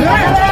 Yeah.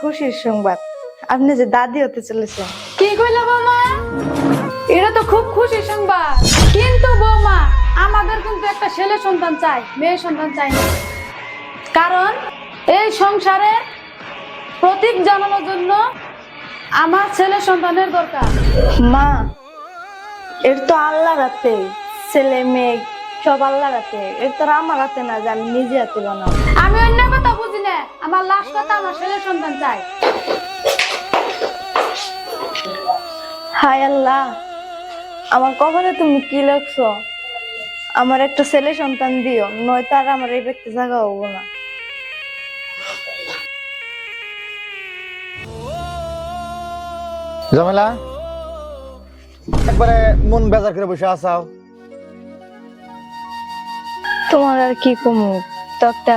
খুশির সংবাদ। আপনি যে দাদি হতে চলেছেন। কি কইলা বৌমা? এটা তো খুব খুশি সংবাদ। কিন্তু বৌমা আমাদের কিন্তু একটা ছেলে সন্তান চাই মেয়ে সন্তান চাই না। কারণ এই সংসারে প্রতীক জানানোর জন্য আমার ছেলে সন্তানের দরকার। মা এর তো আল্লাহ রাতে ছেলে মেয়ে সব আল্লাহ রাতে এর তো আর আমার হাতে না যে আমি নিজে হাতে বানাবো। আমি অন্য কথা বুঝি না। আমার লাস্ট কথা আমার ছেলে সন্তান চাই হায় আল্লাহ আমার কপালে তুমি কি লেখছো? আমার একটা ছেলে সন্তান দিও নয় তার আমার এই ব্যক্তি জায়গা হব না। ঝামেলা? একবারে মন বেজার করে বসে আসাও তোমার আর কি কমু? তো একটা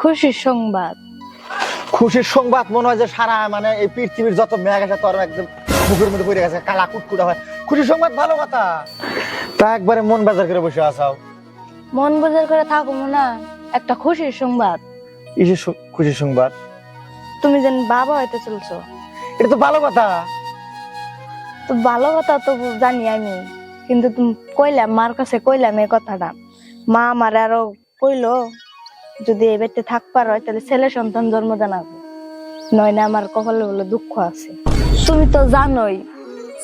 খুশির সংবাদ। খুশির সংবাদ মনে হয় যে সারা মানে এই পৃথিবীর যত মেঘ আছে তোর একদম বুকের মধ্যে পড়ে গেছে কালা কুটকুটা হয়। খুশির সংবাদ ভালো কথা। তা একবারে মন বাজার করে বসে আসাও মন বাজার করে থাকব না একটা খুশির সংবাদ। ইসে খুশির সংবাদ? তুমি যেন বাবা হইতে চলছো। এটা তো ভালো কথা। তো ভালো কথা তো জানি আমি কিন্তু তুমি কইলাম মার কাছে কইলাম এই কথাটা। মা আমার আরও কইলো, যদি এই বাড়িতে থাকবার হয়, তাহলে ছেলে সন্তান জন্ম জানাব নয় না আমার কপালে বলে দুঃখ আছে। তুমি তো জানোই,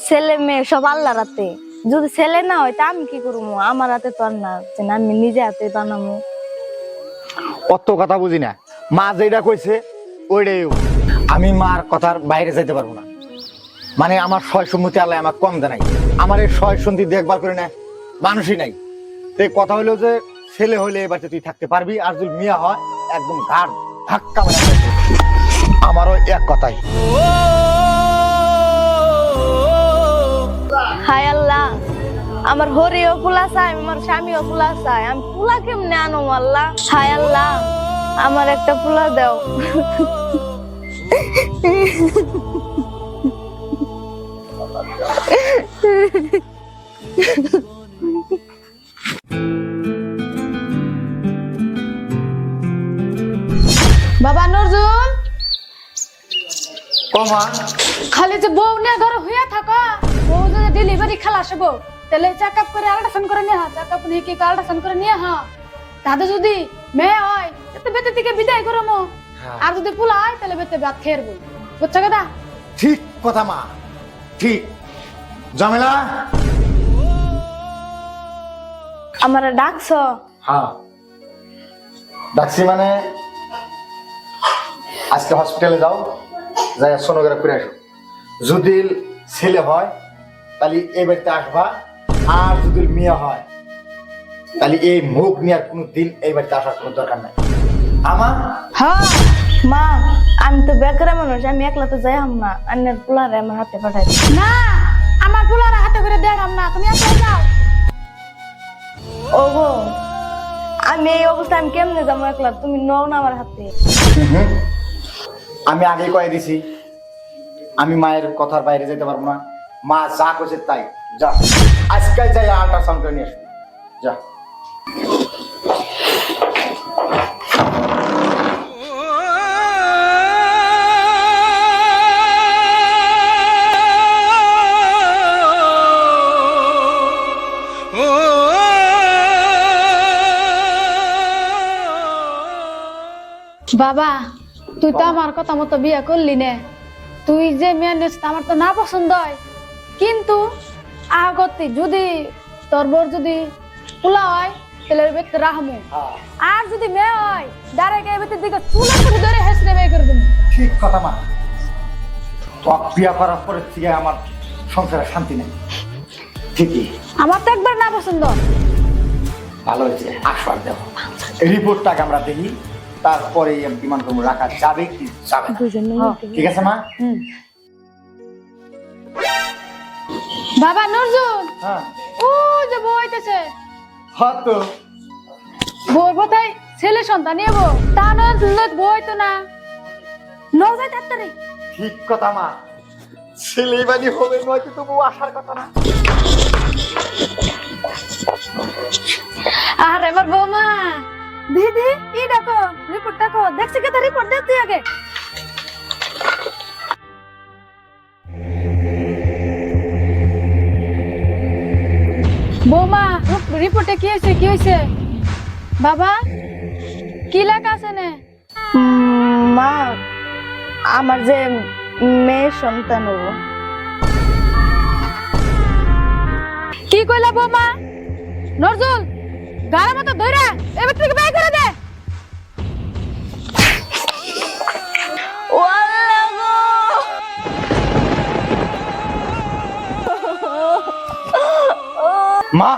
ছেলে মেয়ে সব আল্লাহ রাতে যদি ছেলে না হয়, তা আমি কি করব? আমার হাতে তো আর না, যে আমি নিজে হাতে বানাবো। অত কথা বুঝি না। মা যেটা কইছে ওইটাই। আমি মার কথার বাইরে যাইতে পারব না। মানে আমার সয় সম্মতি আল্লাহ আমার কম দেয় নাই আমার এই সয় সন্ধি দেখবার করে না, মানুষই নাই। তো এই কথা হলো যে ছেলে হলে এবার তুই থাকতে পারবি আর যদি মিয়া হয় একদম ঘাট ধাক্কা মানে আমারও এক কথাই। হায় আল্লাহ আমার হরিও ফুলা চাই আমার স্বামীও ফুলা চাই আমি ফুলা কেমনে আনো আল্লাহ? হায় আল্লাহ আমার একটা ফুলা দাও। বাবা খালি যে বউ নিয়ে ঘরে হইয়া থাকো বউ যদি ডেলিভারি খেলা আসে বউ তাহলে চেক আপ করে আল্ট্রাসাউন্ড করে নিয়ে হা চেক আপ নিয়ে কি আল্ট্রাসাউন্ড করে নিয়ে হা তাতে যদি মেয়ে হয় তাতে বেতে থেকে বিদায় করো মো। হ্যাঁ। আর যদি ফুলা হয় তাহলে বেতে ভাত খেয়ে বই বুঝছ কথা? ঠিক কথা মা ঠিক। জামেলা? আমার ডাকছ? হ্যাঁ। ডাকছি মানে আজকে হসপিটালে যাও। যাই সোনোগ্রাফ করে আসো। যদি ছেলে হয় তাহলে এই বাড়িতে আসবা। আর যদি মেয়ে হয় তাহলে এই মুখ নিয়ে কোনো দিন এই বাড়িতে আসার কোনো দরকার নাই। আমার হ্যাঁ মা আমি তো বেকার মানুষ আমি একলা তো যাই না। অন্যের পোলারে আমার হাতে পাঠাই দিই। না আমার ফুলার হাতে করে দেখাম না তুমি আসলে যাও। ও গো আমি এই অবস্থায় আমি কেমনে যাব একলা? তুমি নও না আমার হাতে। আমি আগে কয়ে দিছি, আমি মায়ের কথার বাইরে যেতে পারব না। মা যা করছে তাই, যা। আজকে যাই আল্ট্রাসাউন্ড নিয়ে আসবি, যা। বাবা তুই তো আমার কথা মতো বিয়ে করলি নে। তুই যে মেয়ে নিস আমার তো না পছন্দ হয়। কিন্তু আগতে যদি তোর বোর যদি পোলা হয় তাহলে ওই ব্যক্তি রাহমু। আর যদি মেয়ে হয় ডাইরেক্ট এই ব্যক্তির দিকে চুলা করে ধরে হেসড়ে বের করে দেবো। ঠিক কথা মা। তো বিয়া করার পরে থেকে আমার সংসারে শান্তি নেই। ঠিকই। আমার তো একবার না পছন্দ। ভালো হয়েছে। আশ্বাস দেবো রিপোর্টটাকে আমরা দেখি। তারপরে বিমান করব রাখা যাবে কি যাবে না। হ্যাঁ। ঠিক আছে মা? বাবা নজরুল! হ্যাঁ। ও যে বউ হইতেছে হয়তো বউর বোধহয় ছেলে সন্তান নিয়ে বউ। তা নজরুল বউ হইতো না। নও যাই তাড়াতাড়ি ঠিক কথা মা। ছেলে বাড়ি হবে নয়তো তবু আসার কথা না। আর এবার বৌমা! দিদি ই দেখো রিপোর্ট দেখো। দেখছি কে রিপোর্ট দে তুই আগে। বৌমা রিপোর্টে কি হয়েছে কি হয়েছে? বাবা কি লেখা আছে নে? মা আমার যে মেয়ে সন্তান হব কি কইলা বৌমা? নজরুল গাড়া মতো ধইরা এবার থেকে বাই করে দে! মা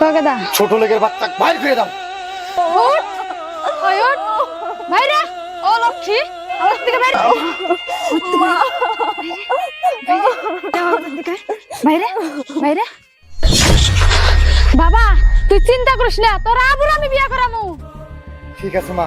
কাকে দা ছোট লেগের বাচ্চা বাইর করে দাও। ওই বাইরে ও লক্ষ্মী আমার থেকে বাইরে বাইরে বাইরে। বাবা তুই চিন্তা করিস না তোর আবুর আমি বিয়া করামু ঠিক আছে মা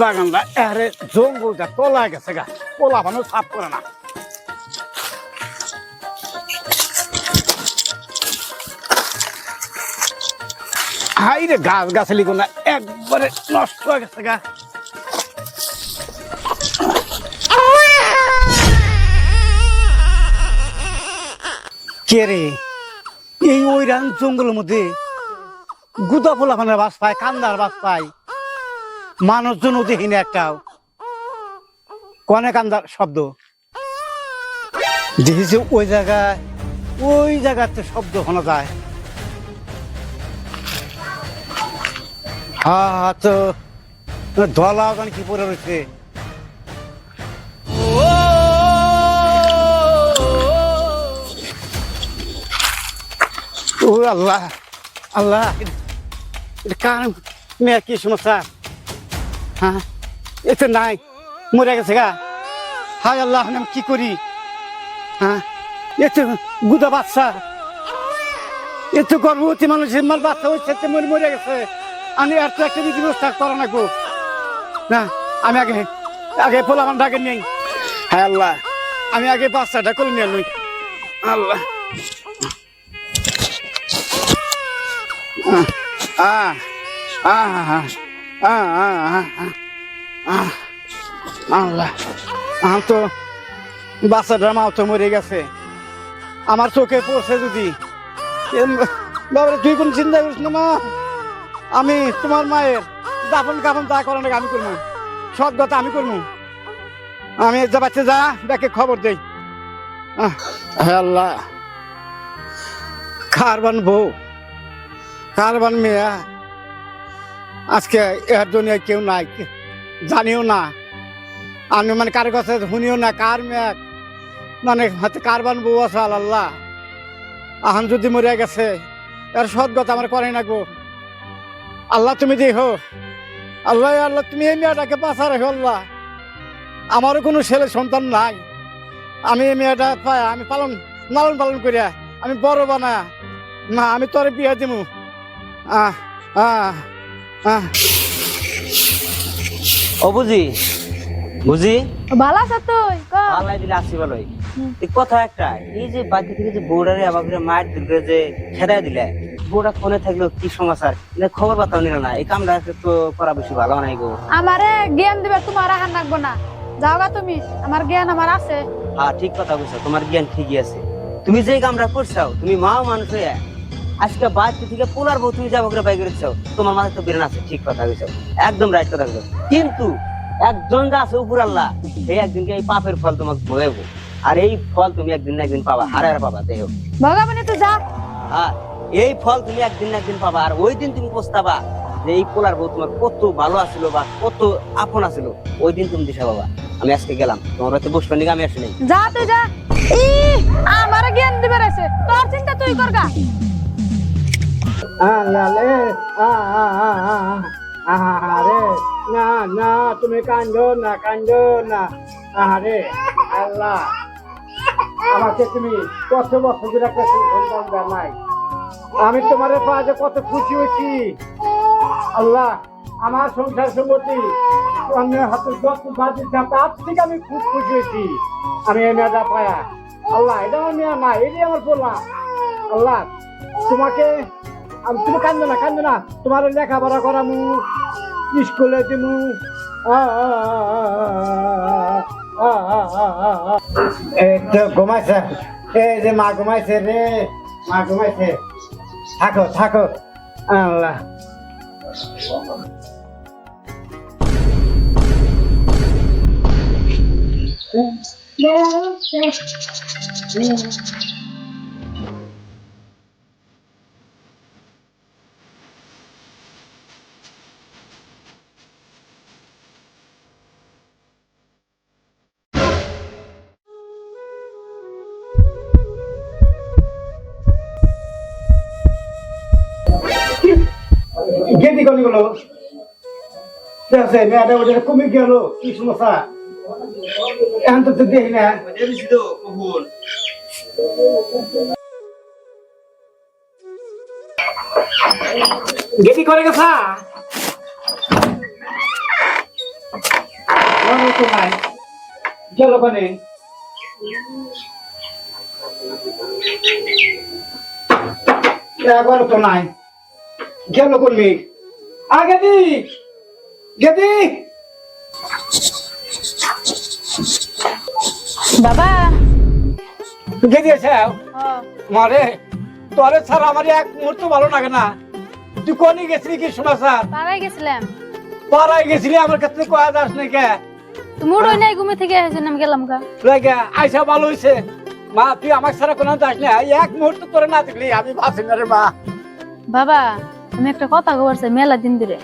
বাগানটা এরে জঙ্গলটা তোলা গেছে গা পোলা ভানো সাফ করে না। হাই রে গাছ গাছালি কোনা একবারে নষ্ট হয়ে গেছে গা। কে রে? এই ওইরান জঙ্গলের মধ্যে গুদা ফোলা ভানের বাস পায়, কান্দার বাস পায়। মানুষজনও দেখি না একটাও কনে কান্দার শব্দ। দেখেছি ওই জায়গায়, ওই জায়গাতে শব্দ শোনা যায়। হা হা তো ধলা ওখানে কি পরে রয়েছে। ও আল্লাহ আল্লাহ কার মেয়ের কি সমস্যা? হ্যাঁ? এতে নাই। মরে গেছে গা। হায় আল্লাহ আমি কি করি? হ্যাঁ? এতে গুদা বাচ্চা। এত গর্ভবতী মানুষের মার বাচ্চা হচ্ছে এতে মরে মরে গেছে। আমি আর তো একটা বিধি ব্যবস্থা করা লাগবো। না, আমি আগে আগে পোলা আমার ডাকে নেই। হ্যাঁ আল্লাহ, আমি আগে বাচ্চাটা করে নিয়ে নই আল্লাহ। আহ আহ আহ। আল্লাহ আমার তো বাচ্চাটার মাও তো মরে গেছে আমার চোখে পড়ছে যদি বাবারে তুই কোন চিন্তা করিস না মা আমি তোমার মায়ের দাফন কাফন তা করার আমি করব সৎ কথা আমি করব আমি যা বাচ্চা যা ব্যাকে খবর দেই আল্লাহ কারবান বউ কারবান মেয়া আজকে এর দুনিয়ায় কেউ নাই, জানিও না। আমি মানে কার কাছে শুনিও না, কার মেয়ে? মানে হাতে কারবান বউ আছে, আল্লাহ। আহান যদি মরিয়া গেছে, এর সদ্গত আমার করে না গো। আল্লাহ তুমি দেহ আল্লাহ আল্লাহ, তুমি এই মেয়েটাকে বাঁচা রেখো আল্লাহ। আমারও কোনো ছেলে সন্তান নাই। আমি এই মেয়েটা পাই আমি পালন, লালন পালন করিয়া, আমি বড় বানা না আমি তোরে বিয়ে আহ আহ আহ। ও বুঝি? বুঝি? ভালো আছে তুই? ক? আল্লাহ দিলে আসি ভালোই। এই কথা একটা এই যে বাড়ি থেকে যে বউডারে মায়ের দুর্গে যে খেদাই দিলে বউটা ফোনে থাকলেও কি সমাচার? এটা খবর বাতাও নিল না। এই কামটা তো করা বেশি ভালো নাই গো। আমারে জ্ঞান দিবে তোমার আহার লাগবো না। যাও গা তুমি আমার জ্ঞান আমার আছে। হ্যাঁ ঠিক কথা বলছো তোমার জ্ঞান ঠিকই আছে। তুমি যে কামটা করছ তুমি মাও মানুষ হয়ে আজকে বাড়ি থেকে পোলার বউ তুমি যাব করে বাইক রেখেছো তোমার মাথায় তো বেরেন আছে ঠিক কথা কইছো। একদম রাইট কথা কইছো। কিন্তু একজন যা আছে উপর আল্লাহ সেই একদিনকে এই পাপের ফল তোমাকে ভোগাবো আর এই ফল তুমি একদিন না একদিন পাবা হারে হারে পাবা দেহ ভগবানে তুই যা। হ্যাঁ এই ফল তুমি একদিন না একদিন পাবা। আর ওই দিন তুমি পস্তাবা যে এই পোলার বউ তোমার কত ভালো আছিল বা কত আপন আছিল ওই দিন তুমি দিশা পাবা। আমি আজকে গেলাম তোমার হয়তো বসবার নিকে? আমি আসি নাই। যা তুই যা। ই আমার জ্ঞান দিবার রয়েছে তোর চিন্তা তুই কর গা আলালে আহারে না না তুমি কান্দো না কান্দো না আহারে আল্লাহ আমাকে তুমি কত বছর ধরে একটা সন্তান দাও নাই। আমি তোমার পাশে কত খুশি হয়েছি। আল্লাহ, আমার সংসার সম্পত্তি অন্যের হাতে যত বাজি তার থেকে আমি খুব খুশি হয়েছি। আমি এই মেয়েটা পায়া। আল্লাহ এটা আমার মেয়ে না এটাই আমার বললাম। আল্লাহ, তোমাকে আমি, তুমি কান্দো না কান্দো না। তোমার লেখাপড়া করামু, স্কুলে দিমু। ঘুমাইছে। এই যে মা ঘুমাইছে রে, মা ঘুমাইছে। থাকো থাকো। আল্লাহ। গেদি গলি গেল। আছে মেয়েটা ওটা কমে গেল কি সমস্যা? এখন তো দেখি না। করে গেছা? নাই। গেল কোনে? একবার তো নাই। গেল করলি? আগে দি গেদি! বাবা! গেদি আছে মারে তোরে ছাড়া আমার এক মুহূর্ত ভালো লাগে না। তুই কোনি গেছিলি কি সমাচার পাড়ায় গেছিলাম। পাড়ায় গেছিলি? আমার কাছে কয়া যাস নাই কে? তুমি ওই নাই ঘুমে থেকে এসে আমি গেলাম গা। লাগে আইসা ভালো হইছে। মা তুই আমার ছাড়া কোনো যাস না এক মুহূর্ত তোরে না দেখলি আমি ভাবছি না রে মা। বাবা আমি একটা কথা কবার চাই মেলা দিন ধরে।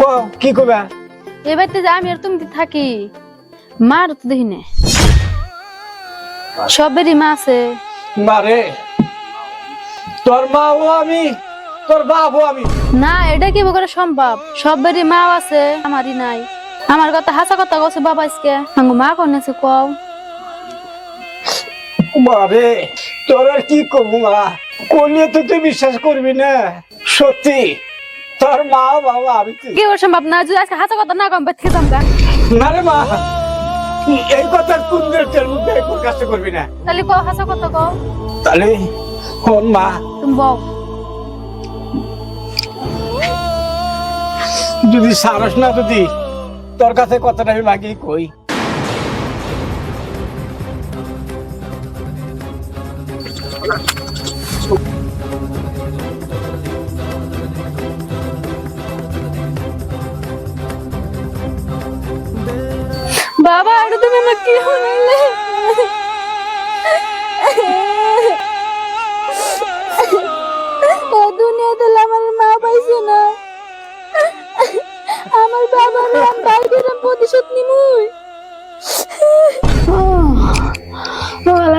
কো কি কবে এবারতে যে আমি আর তুমি থাকি মার তো দেখি না সবেরই মা আছে। মারে? তোর মা ও আমি তোর বাপ ও আমি। না এটা কি করে সম্ভব? সবেরই মা আছে আমারই নাই। আমার কথা হাসা কথা কছে বাবা আজকে। আঙ্গু মা কনেছে কও? মারে তোর আর কি করব মা? করলে তো তুই বিশ্বাস করবি না? সত্যি? তোর মা বাবা আমি কি? করে সম্ভব না যদি আজকে হাসা কথা না কম বেঁধে যাম না রে মা এই কথা কুন্দের তেল মুখে প্রকাশ করবি না। তাহলে কও হাসা কথা কও। তাহলে কোন মা? তুমি বউ যদি সারস না যদি তোর কাছে কথাটা আমি মাগি কই? বাবা এটা তুমি আমার কি হলে? ও দুনিয়াতে আমার মা পাইছে না। আমার বাবার নাম বাইরের প্রতিশোধ নিমুই।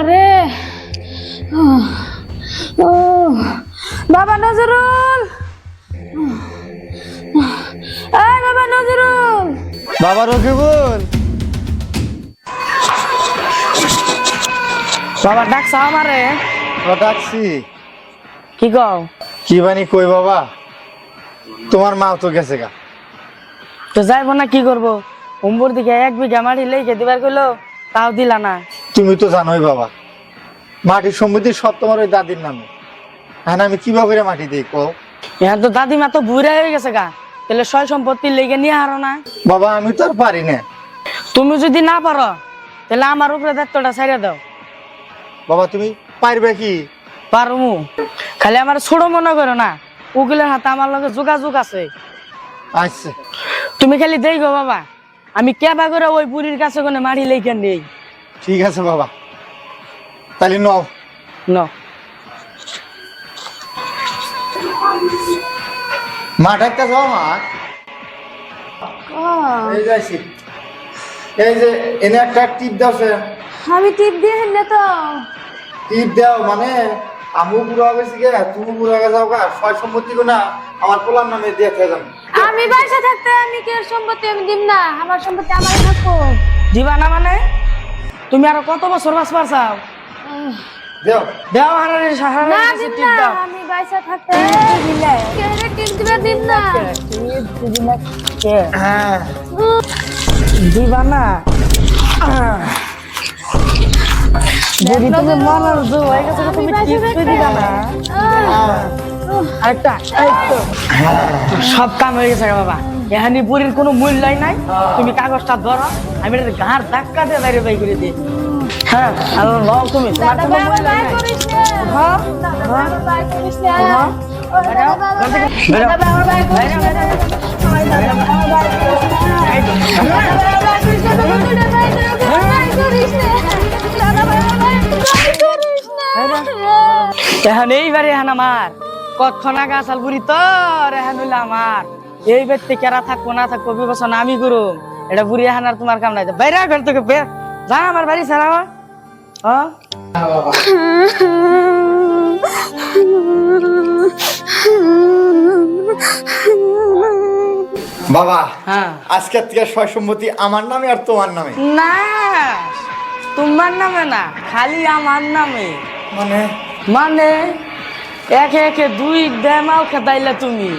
রে। ও বাবা নজরুল। এই বাবা নজরুল। বাবা রকিবুল। বাবা ডাকছা আমারে? ডাকছি। কি কও? কি বানি কই বাবা? তোমার মা তো গেছে গা। তো যাইবো না কি করব? উম্বুর দিকে এক বিঘা মাটি লেগে দিবার কইলো তাও দিলা না। তুমি তো জানোই বাবা মাটির সম্পত্তি সব তোমার ওই দাদির নামে। হ্যাঁ আমি কীভাবে করে মাটি দিই কও? এখন তো দাদিমা তো বুড়া হয়ে গেছে গা তাহলে সয় সম্পত্তি লেগে নিয়ে হারো না। বাবা আমি তো আর পারি না। তুমি যদি না পারো তাহলে আমার উপরে দায়িত্বটা ছেড়ে দাও। বাবা তুমি পারবে কি? পারমু। খালি আমার ছোট মনে করো না উকিলের হাতে আমার লগে যোগাযোগ আছে। আচ্ছা। তুমি খালি দেই গো বাবা আমি কেবা করে ওই বুড়ির কাছে কোনে মাটি লেখে নেই। ঠিক আছে বাবা। তাহলে নও। ন মাঠ একটা যাও মা। এই যাইছি এই যে এনে একটা টিপ দাও সে। আমি টিপ দিয়ে হেললে তো। টিপ দাও মানে আমু পুরা গেছি গে তুমি পুরা গে যাও গা সয় সম্পত্তি গো না আমার পোলার নামে দিয়ে খেয়ে আমি বাসা থাকতে আমি কি সম্পত্তি আমি দিব না? আমার সম্পত্তি আমার থাকব। দিবা না মানে? তুমি আরও কত বছর বাস পারছাও? দেও। দেও হারারে সাহারা না দিব না। আমি বাসা থাকতে দিলে। কেরে টিপ দিবে? দিব না হ্যাঁ। দিবা না। যদি তুমি জো হয়ে গেছে তুমি টিপস দিবা না। আরেকটা সব কাম হয়ে গেছে বাবা। এখানে বুড়ির কোনো মূল্যই নাই। তুমি কাগজটা ধরো আমি এটা ঘাড় ধাক্কা দিয়ে বাইরে বাই করে দিই। হ্যাঁ আর লও তুমি। তোমার কোনো মূল্য নাই। করিস হ্যাঁ হ্যাঁ। আমার করিস না। এখন এইবারে এখন আমার। কখন আগে বুড়ি তোর এখন হইল আমার। এই ব্যক্তি কেরা থাকব না থাকব বিবেচনা আমি করুম। এটা বুড়ি এখন আর তোমার কাম নাই। বাইরে ঘর বের। যা আমার বাড়ি হ্যাঁ বাবা হ্যাঁ। আজকের থেকে সয় সম্পত্তি আমার নামে আর তোমার নামে? না। তোমার নামে না খালি আমার নামে। মানে? মানে? একে একে দুই ড্যামাও খেতাইলে তুমি।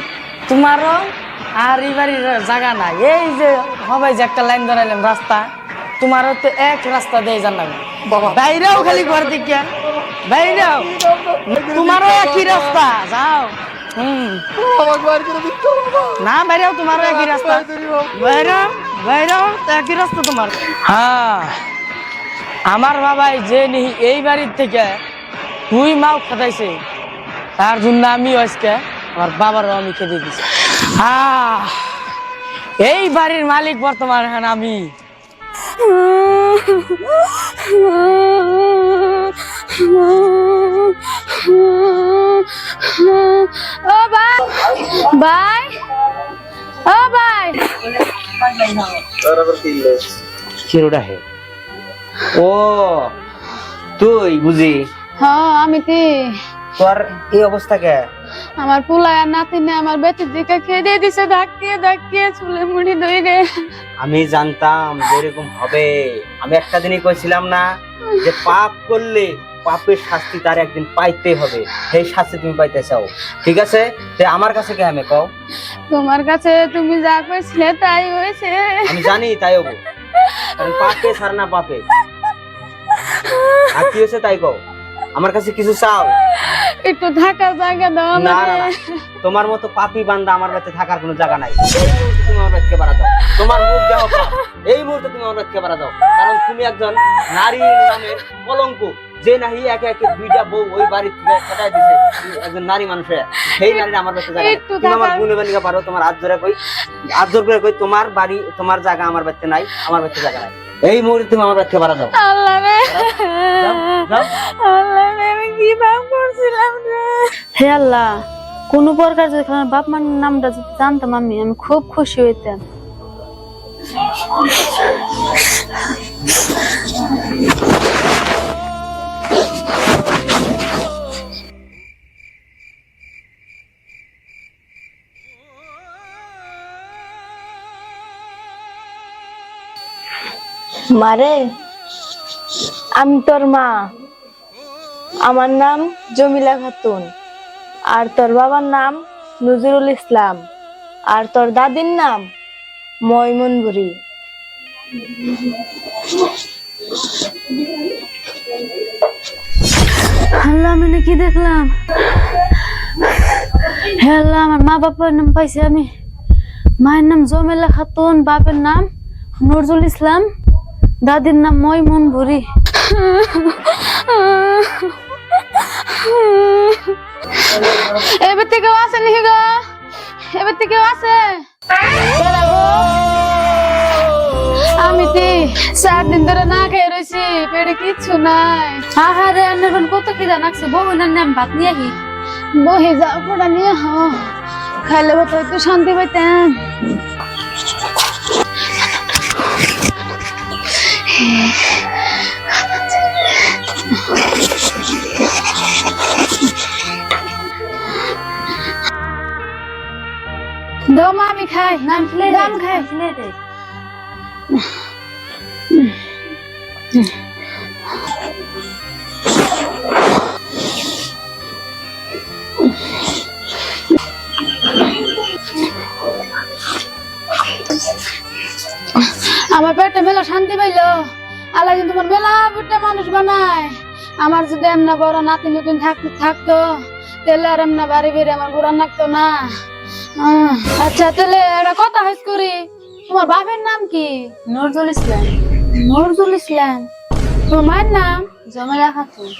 তোমারও আর এই বাড়ির জায়গা নাই। এই যে সবাই যে একটা লাইন ধরাইলাম রাস্তা তোমারও তো এক রাস্তা দিয়ে জানাবে বাইরেও খালি ঘর দিকে বাইরেও। তোমারও একই রাস্তা যাও। হুম। না বাইরেও তোমারও একই রাস্তা। বাইরেও বাইরেও একই রাস্তা তোমার। হ্যাঁ। আমার বাবাই যে নিহি এই বাড়ির থেকে দুই মাও খেতাইছে তার জন্য আমি আজকে আমার বাবারও আমি খেতে দিছি। আহ এই বাড়ির মালিক বর্তমান এখন আমি। ও ভাই ভাই ও ভাই। কিরোটা হে? ও তুই বুঝি? হ্যাঁ আমি তি। তোর এই অবস্থা কে? আমার পুলায় আর নাতিনে আমার বেটির দিকে খেয়ে দিয়ে দিছে ধাক্কিয়ে ধাক্কিয়ে চুলে মুড়ি ধরে আমি জানতাম যে এরকম হবে। আমি একটা দিনই কইছিলাম না যে পাপ করলে পাপের শাস্তি তার একদিন পাইতে হবে। সেই শাস্তি তুমি পাইতে চাও। ঠিক আছে? তে আমার কাছে কে আমি কও? তোমার কাছে তুমি যা কইছিলে তাই হয়েছে। আমি জানি তাই হব। পাপে সার না পাপে আর কি হয়েছে তাই কও? আমার কাছে কিছু চাও? একটু থাকার জায়গা দাও না তোমার মতো পাপি বান্দা আমার কাছে থাকার কোনো জায়গা নাই। তুমি আমার বাড়িতে বাড়া দাও। তোমার মুখ পাপ এই মুহূর্তে তুমি আমার বাড়িতে বাড়া দাও। কারণ তুমি একজন নারী নামের কলঙ্ক। যে নাহি একে একে দুইটা বউ ওই বাড়ি থেকে খেটাই দিছে একজন নারী মানুষে সেই নারী আমার বাড়িতে জায়গা তুমি আমার গুণে বানিয়ে পারো তোমার হাত ধরে কই হাত ধরে করে কই তোমার বাড়ি তোমার জায়গা আমার বাড়িতে নাই আমার বাড়িতে জায়গা নাই। এই মুহূর্তে তুমি আমার বাড়িতে বাড়া দাও আল্লাহ রে। যাও, যাও। আল্লাহ রে আমি কি পাপ করছিলাম রে? হে আল্লাহ কোন প্রকার যদি আমার বাপ মার নামটা যদি জানতাম আমি আমি খুব খুশি হইতাম। মারে? আমি তোর মা। আমার নাম জমিলা খাতুন। আর তোর বাবার নাম নজরুল ইসলাম। আর তোর দাদির নাম ময়মনবুড়ি আল্লাহ, আমি না কি দেখলাম? হে আল্লাহ, আমার মা বাবার নাম পাইছি আমি। মায়ের নাম জমেলা খাতুন, বাপের নাম নজরুল ইসলাম। দাদির নাম ময়মুন ভুরি এবার থেকে আছে নাকি গো? এবার থেকে বেড়া গো। আমি তি চার দিন ধরে না খেয়ে রয়েছি পেটে কিচ্ছু নাই। আহারে আন্নার কত খিদা নাকছে বহু নাম ভাত নিয়ে আহি। বহে যাও পড়া নিয়ে হ খাইলে তো একটু শান্তি পাইতাম দাও মা আমি খাই নাম খেলে দাম খাই খেলে দে আমার পেটে মেলা শান্তি পাইলো। আল্লাহ কিন্তু তোমার মেলা বুটটা মানুষ বানায়। আমার যদি এমনা বড় নাতি নতুন থাকতো থাকতো তাহলে আর এমনা বাড়ি বেড়ে আমার ঘুরান লাগতো না। আচ্ছা তাহলে একটা কথা হইস করি। তোমার বাপের নাম কি? নজরুল ইসলাম। নজরুল ইসলাম। তোমার নাম? জমেলা খাতুন।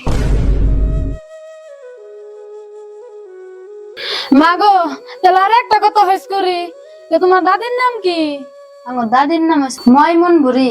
মাগো তাহলে আর একটা কথা হইস করি। যে তোমার দাদির নাম কি? আমার দাদির নাম ময়মন ভুরি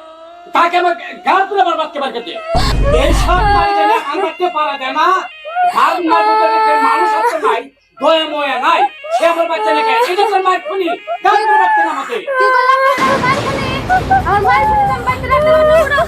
তাকে আমার গাল তুলে আমার বাচ্চা বার খেতে এই সব মাই জানে আনতে পারা যায় না ভাত না মানুষ আছে নাই দয়া ময়া নাই সে আমার বাচ্চা লেখে এটা তোর মায়ের খুনি গাল তুলে বাচ্চা না আমাকে আমার মায়ের খুনি আমার মায়ের খুনি নাম বাইতে রাখতে না